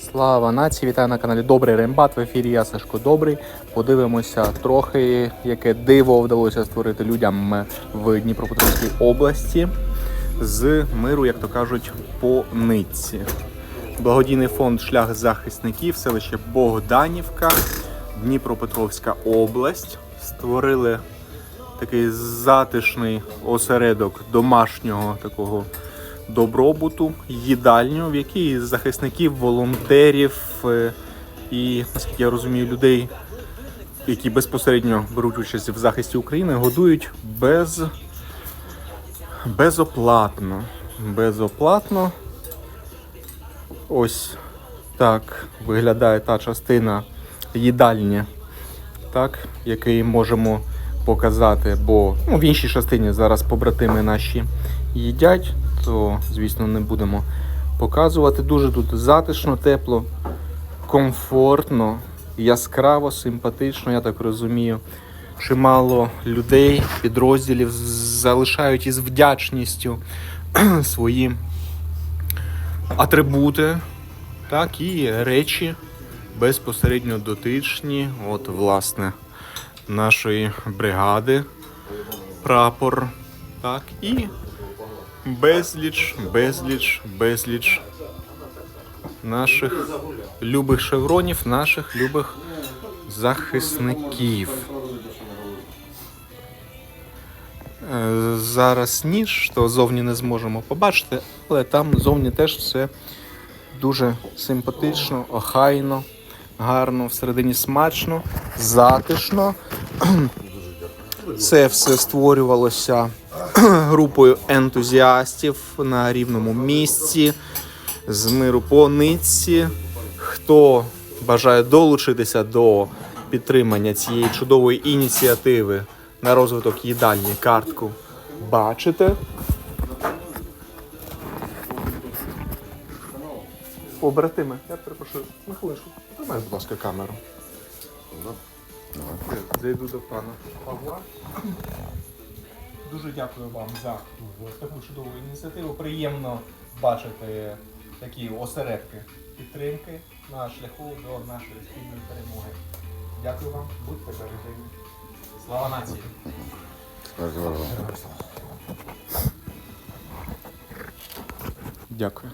Слава нації! Вітаю на каналі Добрий Рембат. В ефірі я Сашко Добрий. Подивимося трохи, яке диво вдалося створити людям в Дніпропетровській області з миру, як то кажуть, по нитці. Благодійний фонд Шлях захисників, селище Богданівка, Дніпропетровська область створили такий затишний осередок домашнього такого добробуту, їдальню, в якій захисників, волонтерів е, і, наскільки я розумію, людей, які безпосередньо беруть участь в захисті України, годують без безоплатно. Безоплатно. Ось так виглядає та частина їдальні, так, який можемо показати, бо ну, в іншій частині зараз побратими наші їдять, то, звісно, не будемо показувати. Дуже тут затишно, тепло, комфортно, яскраво, симпатично, я так розумію. Чимало людей, підрозділів залишають із вдячністю свої атрибути, так, і речі безпосередньо дотичні, от, власне, нашої бригади, прапор, так, і безліч, безліч, безліч наших любих шевронів, наших любих захисників. Е, Зараз ніж, то зовні не зможемо побачити, але там зовні теж все дуже симпатично, охайно, гарно, всередині смачно, затишно. Це все створювалося групою ентузіастів на рівному місці з миру по нитці. Хто бажає долучитися до підтримання цієї чудової ініціативи на розвиток їдальні картку, бачите. Побратими, я перепрошую, на хвилинку, тримай, будь ласка, камеру. Зайду до пана Павла. Дуже дякую вам за таку чудову ініціативу. Приємно бачити такі осередки підтримки на шляху до нашої спільної перемоги. Дякую вам, будьте бережені. Слава нації! Дякую.